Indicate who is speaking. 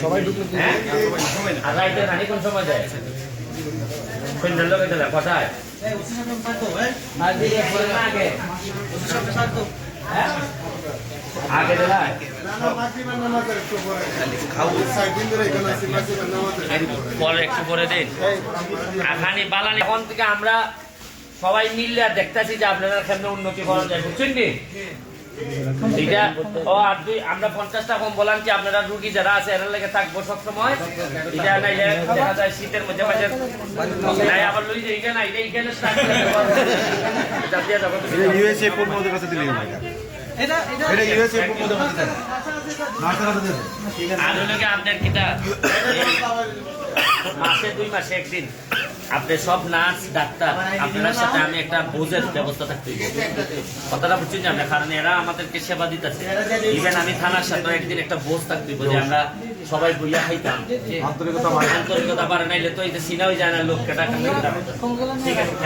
Speaker 1: সবাই হ্যাঁ? আর রাইতে খানি কোন সময় দেয়? সন্ধ্যার লোকে দিলে কোথায়। আগে? দিলায় পরে একটু করে দিন। আখানি বালানি এখন থেকে আমরা সবাই মিললে আর দেখতেছি যে আপনারা কেমনে উন্নতি করা যায় বুঝছেন নি এটা ও আর দুই আমরা পঞ্চাশটা কম বললাম কি আপনারা রুগী যারা আছে এর লেগে থাকব সবসময়। এটা নাইলে দেখা যায় শীতের মধ্যে মাঝে নাই আবার লই যাই না এটা এখানে start করে দেবো। এটা দিয়ে যাব তুমি।
Speaker 2: ইউএসএ কোন কাছে দিলে এটা এটা ইউএসএ কোন কাছে দেন নার্সের কাছে দেন
Speaker 1: আর আপনার কিটা? মাসে দুই মাসে একদিন। আপনি সব নার্স ডাক্তার আপনার সাথে আমি একটা বোঝের ব্যবস্থা থাকতে কথাটা বুঝছেন যে আমরা কারণ এরা আমাদেরকে সেবা দিতেছে। ইভেন আমি থানার সাথে একদিন একটা বোঝ থাকতে যে আমরা সবাই বইয়া খাইতাম।
Speaker 2: আন্তরিকতা
Speaker 1: পারে নাইলে তো এই যে সিনাও যায় না লোককে ঠিক আছে.